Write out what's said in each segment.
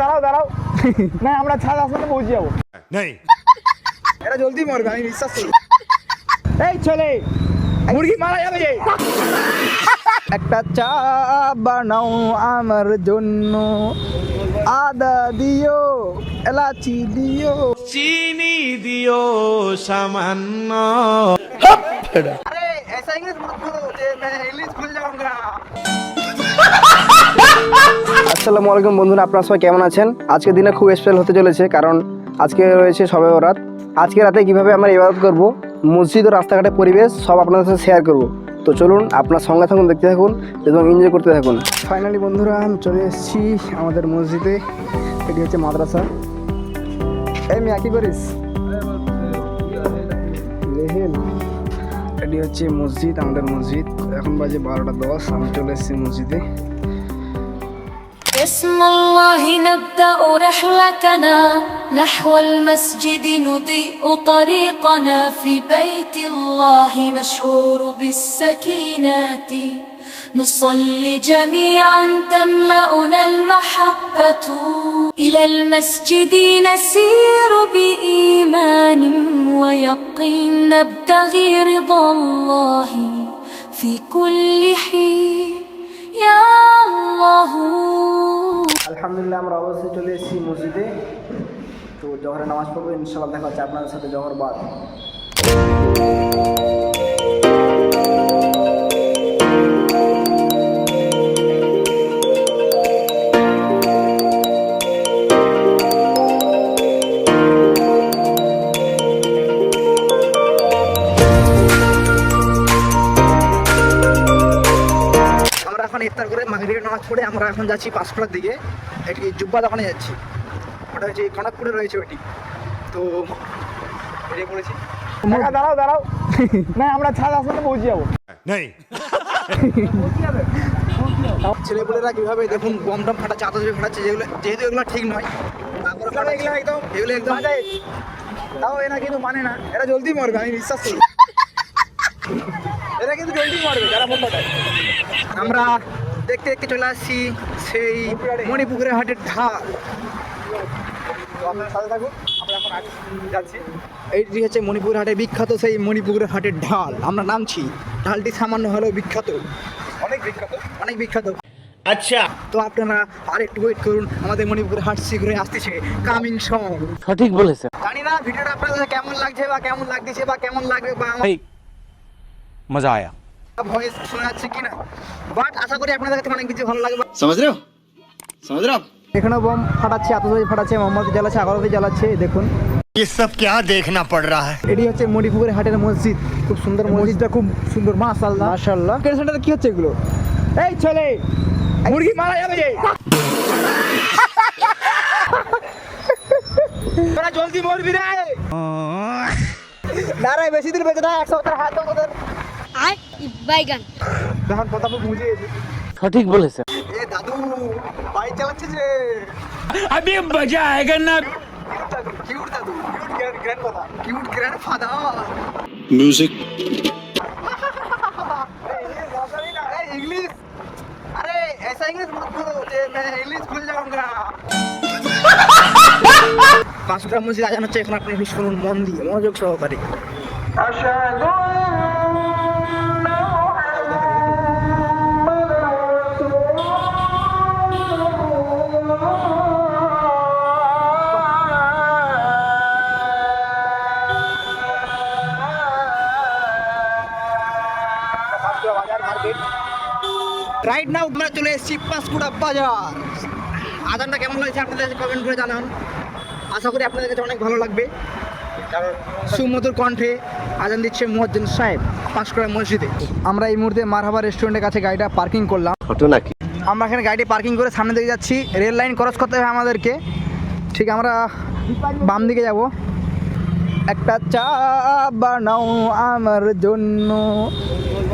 দাঁড়াও দাঁড়াও না আমরা ছাদ আসলে পৌঁছে যাবো नहीं এটা জলদি মরবে আমি বিশ্বাস করি এই ছেলে মুরগি মারা যাবে যে একটা চা বানাও আমার জন্য আদা দিও এলাচি দিও चीनी दियो सामान्य अरे ऐसा इंग्लिश मत बोलो जे मैं इंग्लिश भूल जाऊंगा আসসালামু আলাইকুম বন্ধুরা, আপনারা সবাই কেমন আছেন? আজকের দিনে খুব স্পেশাল হতে চলেছে কারণ আজকে রয়েছে সবে বরাত। আজকে রাতে কীভাবে আমরা ইবাদত করব, মসজিদ ও রাস্তাঘাটের পরিবেশ সব আপনাদের সাথে শেয়ার করব। তো চলুন, আপনার সঙ্গে থাকুন, দেখতে থাকুন এবং এনজয় করতে থাকুন। ফাইনালি বন্ধুরা, আমি চলে এসেছি আমাদের মসজিদে। এটি হচ্ছে মাদ্রাসা। এই মিয়া, কি করিস? এটি হচ্ছে মসজিদ, আমাদের মসজিদ। এখন বাজে বারোটা দশ, আমি চলে এসেছি মসজিদে। بسم الله نبدأ رحلتنا نحو المسجد نضيء طريقنا في بيت الله مشهور بالسكينات. نصلي جميعا تملأنا المحبة. إلى المسجد نسير بإيمان ويقين نبتغي رضا الله في كل حين. يا الله. আলহামদুলিল্লাহ, আমরা অবশ্যই চলে এসেছি মসজিদে। তো জহরে নামাজ পড়ব ইনশাল্লাহ দেখা হচ্ছে আপনাদের সাথে জহর আমরা এখন যাচ্ছি পাঁচটার দিকে। একটি জুব্বা দোকানে যাচ্ছি। ওটা হচ্ছে কনকপুরে রয়েছে ওটি তো বেরিয়ে পড়েছি দাঁড়াও দাঁড়াও না আমরা ছাদ আসলে পৌঁছে যাব। ছেলেপুলেরা কীভাবে দেখুন বম টম ফাটাচ্ছে আতস ফাটাচ্ছে যেগুলো যেহেতু এগুলো ঠিক নয়। এগুলো একদম এগুলো একদম তাও এরা কিন্তু মানে না। এরা জলদি মরবে আমি বিশ্বাস করি। এরা কিন্তু জলদি মরবে যারা ফোন আমরা দেখতে দেখতে চলে আসছি সেই মণিপুকুরের হাটের ধার এইটি হচ্ছে মণিপুর হাটে বিখ্যাত সেই মণিপুরের হাটের ঢাল। আমরা নামছি ঢালটি সামান্য হলেও বিখ্যাত। অনেক বিখ্যাত। অনেক বিখ্যাত। আচ্ছা। তো আপনারা আর একটু ওয়েট করুন আমাদের মণিপুরের হাট শীঘ্রই আসতেছে কামিং সং। সঠিক বলেছে জানি না ভিডিওটা আপনাদের কেমন লাগছে বা কেমন লাগতেছে বা কেমন লাগবে বা মজা আয়া। ভয়েস শোনা যাচ্ছে কিনা বাট আশা করি আপনাদের কাছে অনেক কিছু ভালো লাগবে समझ रहे हो समझ रहे हो आप এখানে বোম ফাটাচ্ছে আতসবাজি ফাটাচ্ছে মোহাম্মদ জ্বালাচ্ছে আগরবাতি জ্বালাচ্ছে দেখুন ये सब क्या देखना पड़ रहा है এটি হচ্ছে মণিপুরের হাটের মসজিদ খুব সুন্দর মসজিদটা খুব সুন্দর মাশাআল্লাহ মাশাআল্লাহ সেন্টারে কি হচ্ছে এগুলো এই ছেলে মুরগি মারা যাবে যে তোরা জলদি মরবি রে না রে বেশি দিন বেঁচে না এক সপ্তাহ হাত দাও তোদের আর বাইগান তখন কথা বুঝে গেছি সঠিক বলেছে এ দাদু বাইক চালাচ্ছে যে अभी मजा आएगा ना কিউট দাদু কিউট গ্র্যান্ড কথা cute grandfather music English अरे ऐसा इंग्लिश मत बोलो जे मैं इंग्लिश भूल जाऊंगा পাঁচটা মসজিদ আজান হচ্ছে এখন আপনি শুনুন মন দিয়ে মনোযোগ সহকারে রাইট নাও আমরা চলে এসেছি পাঁশকুড়া বাজার। আজানটা কেমন লাগছে আপনাদের কমেন্ট করে জানান। আশা করি আপনাদের কাছে অনেক ভালো লাগবে। কারণ সুমধুর কণ্ঠে আজান দিচ্ছে মোয়াজ্জেন সাহেব পাঁশকুড়া মসজিদে। আমরা এই মুহূর্তে মারহাবা রেস্টুরেন্টের কাছে গাড়িটা পার্কিং করলাম। ফটো নাকি? আমরা এখানে গাড়ি পার্কিং করে সামনে দিকে যাচ্ছি। রেল লাইন ক্রস করতে হবে আমাদেরকে। ঠিক আমরা বাম দিকে যাব। একটা চা বানাও আমার জন্য।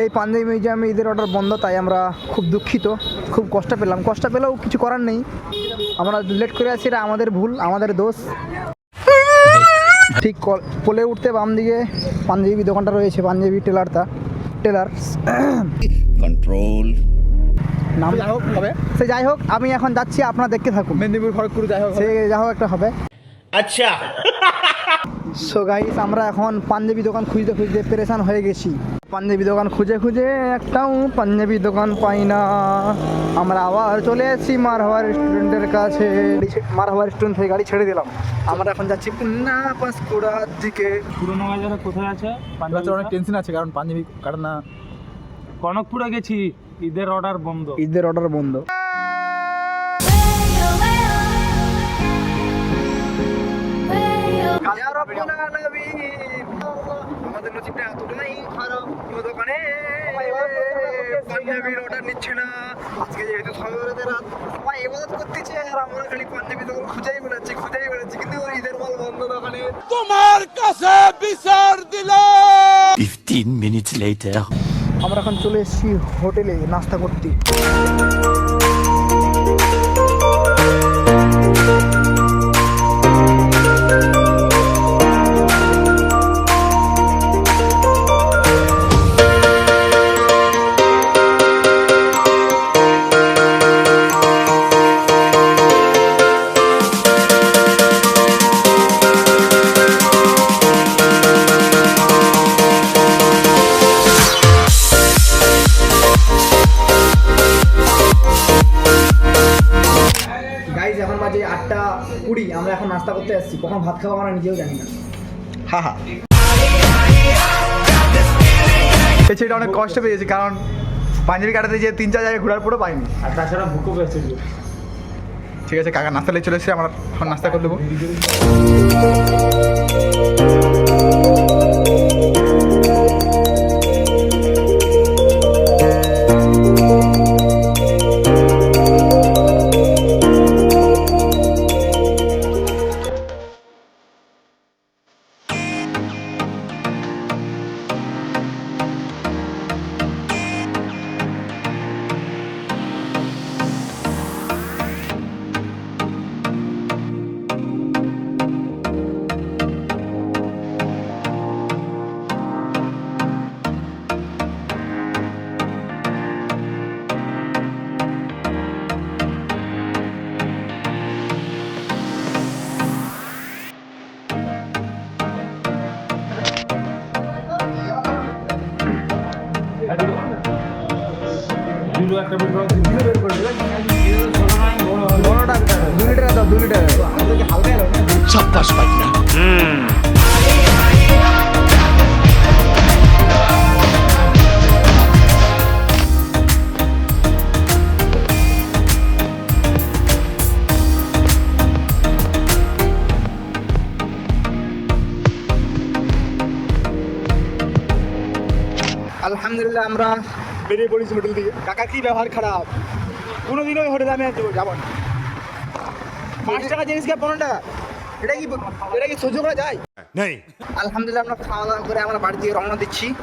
এই পাঞ্জাবি মিউজিয়ামে ঈদের অর্ডার বন্ধ তাই আমরা খুব দুঃখিত খুব কষ্ট পেলাম। কষ্ট পেলেও কিছু করার নেই। আমরা লেট করে আছি এটা আমাদের ভুল আমাদের দোষ। ঠিক পোলে উঠতে বাম দিকে পাঞ্জাবি দোকানটা রয়েছে পাঞ্জাবি টেলারটা টেলার। কন্ট্রোল নাম যাই হোক হবে সে যাই হোক আমি এখন যাচ্ছি আপনার দেখতে থাকুন। মেদিনীপুর খড়গপুর যাই হোক সে যা হোক একটা হবে। আচ্ছা। সো গাইস আমরা এখন পাঞ্জাবি দোকান খুঁজতে খুঁজতে পেরেশান হয়ে গেছি। পাঞ্জাবি দোকান খুঁজে খুঁজে একটাও পাঞ্জাবি দোকান পাই না। আমরা আবার চলে এসেছি মারহাওয়া রেস্টুরেন্টের কাছে। মারহাওয়া রেস্টুরেন্ট থেকে গাড়ি ছেড়ে দিলাম। আমরা এখন যাচ্ছি পুন্না পাঁশকুড়ার দিকে। পুরোনো বাজারে কোথায় আছে অনেক টেনশন আছে কারণ পাঞ্জাবি কারণ না? কনকপুরে গেছি ঈদের অর্ডার বন্ধ। ঈদের অর্ডার বন্ধ। আমাদের দোকানে অর্ডার নিচ্ছে না করতেছে আর আমরা খালি খুঁজেই খুঁজেই কিন্তু দোকানে তোমার 15 মিনিট লেটার আমরা এখন চলে এসেছি হোটেলে নাস্তা করতে। কুড়ি আমরা এখন নাস্তা করতে আসছি কখন ভাত খাব আমরা নিজেও জানি না। হা হা। এটা অনেক কষ্ট পেয়েছি কারণ পাঞ্জাবি কাটাতে যে তিন চার জায়গায় ঘোরার পরে পাইনি। আর তাছাড়া ভুকো পেয়েছে ঠিক আছে কাকা নাস্তা নিয়ে চলে এসেছি আমরা এখন নাস্তা করে দেবো। একটা না আলহামদুলিল্লাহ আমরা বেরিয়ে পড়েছি হোটেল থেকে। কাকা কি ব্যবহার খারাপ? কোনোদিনও ওই হোটেলে আমি যাবো- যাব না। পাঁচ টাকা জিনিসকে পনেরো টাকা? এটা কি এটা কি সহ্য করা যায়? নেই। আলহামদুলিল্লাহ আমরা খাওয়া দাওয়া করে আমরা বাড়ি দিয়ে রওনা দিচ্ছি।